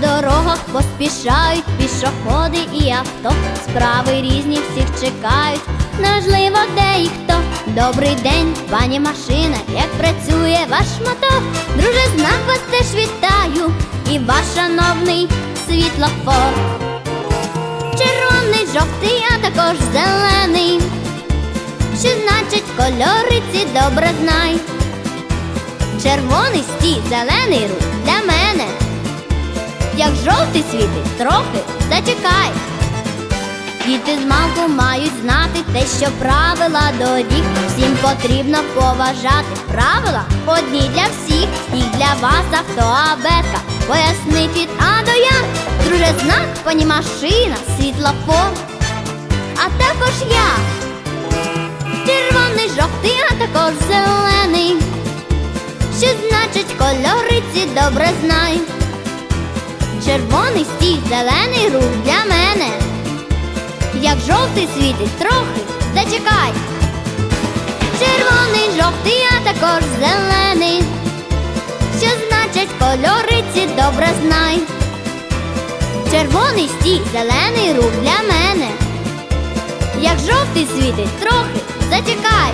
Дорогах поспішають пішоходи і авто. Справи різні всіх чекають. Неважливо, де і хто. Добрий день, пані машина, як працює ваш мотор. Друже, знак вас теж вітаю, і ваш шановний світлофор. Червоний, жовтий, а також зелений. Що значить кольори ці добре знай. Червоний стій, зелений рух для мене. Як жовтий світить, трохи зачекай. Діти з малку мають знати те, що правила доріг всім потрібно поважати. Правила одні для всіх, і для вас автоабетка. Пояснить від А до Я. Друже, знак, пані машина, світлофор. А також я. Червоний, жовтий, а також зелений. Що значить кольори ці добре знай. Червоний стій, зелений рух для мене. Як жовтий світить трохи, зачекай. Червоний, жовтий, а також зелений. Що значить кольори ці добре знай. Червоний стій, зелений рух для мене. Як жовтий світить трохи, зачекай.